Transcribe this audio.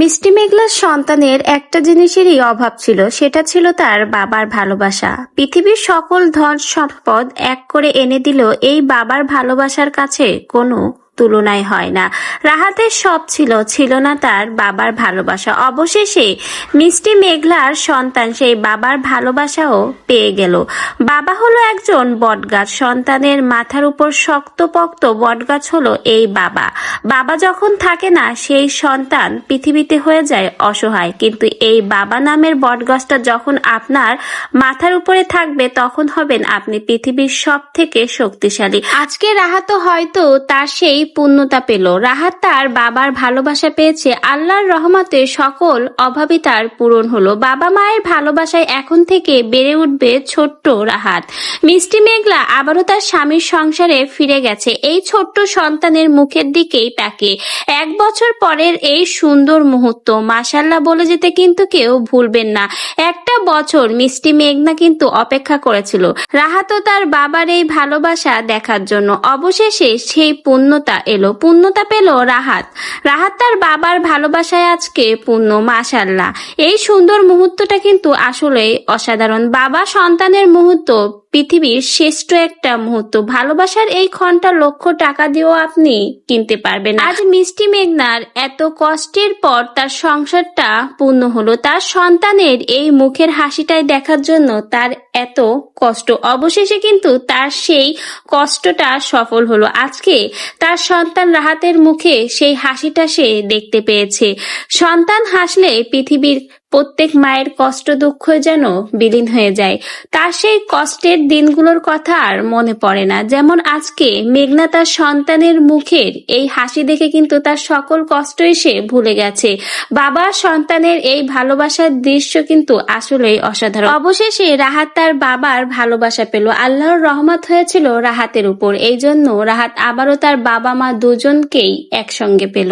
মিষ্টি মেঘলার সন্তানের একটা জিনিসেরই অভাব ছিল, সেটা ছিল তার বাবার ভালোবাসা। পৃথিবীর সকল ধন সম্পদ এক করে এনে দিল এই বাবার ভালোবাসার কাছে কোনো তুলনায় হয় না। রাহাতের সব ছিল ছিল না তার বাবার ভালোবাসা। অবশেষে মিষ্টি মেঘলার সন্তান সেই বাবার ভালোবাসাও পেয়ে গেল। বাবা হলো একজন বটগাছ, সন্তানের মাথার উপর শক্তপোক্ত বটগাছ হলো এই বাবা। বাবা যখন থাকে না, সেই সন্তান পৃথিবীতে হয়ে যায় অসহায়। কিন্তু এই বাবা নামের বটগাছটা যখন আপনার মাথার উপরে থাকবে, তখন হবেন আপনি পৃথিবীর সব থেকে শক্তিশালী। আজকে রাহাত হয়তো তার সেই পূর্ণতা পেল। রাহাত তার বাবার ভালোবাসা পেয়েছে আল্লাহর রহমতে সকল অভাবই তার পূরণ হলো। বাবা মায়ের ভালোবাসায় এখন থেকে বেড়ে উঠবে ছোট্ট রাহাত। মিষ্টি মেঘলা আবারও তার স্বামীর সংসারে ফিরে গেছে। এই ছোট্ট সন্তানের মুখের দিকেই তাকে। এক বছর পরের এই সুন্দর মুহূর্ত মাসাল্লাহ বলে যেতে কিন্তু কেউ ভুলবেন না। একটা বছর মিষ্টি মেঘনা কিন্তু অপেক্ষা করেছিল রাহাতও তার বাবার এই ভালোবাসা দেখার জন্য। অবশেষে সেই পূর্ণতা এলো। পূর্ণতা পেল রাহাত। রাহাত তার বাবার ভালোবাসায় আজকে পূর্ণ মাসাল্লাহ এই সুন্দর মুহূর্তটা কিন্তু আসলে অসাধারণ। বাবা সন্তানের মুহূর্ত, পৃথিবীর শ্রেষ্ঠ একটা মুহূর্ত। ভালোবাসার এই ক্ষণটা লক্ষ টাকা দিয়েও আপনি কিনতে পারবেন। আজ মিষ্টি মেঘনার এত কষ্টের পর তার সংসারটা পূর্ণ হলো। তার সন্তানের এই মুখের হাসিটাই দেখার জন্য তার এত কষ্ট। অবশেষে কিন্তু তার সেই কষ্টটা সফল হলো। আজকে তার সন্তান রাহাতের মুখে সেই হাসিটা সে দেখতে পেয়েছে। সন্তান হাসলে পৃথিবীর প্রত্যেক মায়ের কষ্ট দুঃখ যেন বিলীন হয়ে যায়। তার সেই কষ্টের দিনগুলোর কথা আর মনে পড়ে না। যেমন আজকে মেঘনা তার সন্তানের মুখের এই হাসি দেখে কিন্তু তার সকল কষ্টই সে ভুলে গেছে। বাবা সন্তানের এই ভালোবাসার দৃশ্য কিন্তু আসলেই অসাধারণ। অবশেষে রাহাত তার বাবার ভালোবাসা পেল। আল্লাহর রহমত হয়েছিল রাহাতের উপর। এই জন্য রাহাত আবারও তার বাবা মা দুজনকেই একসঙ্গে পেল।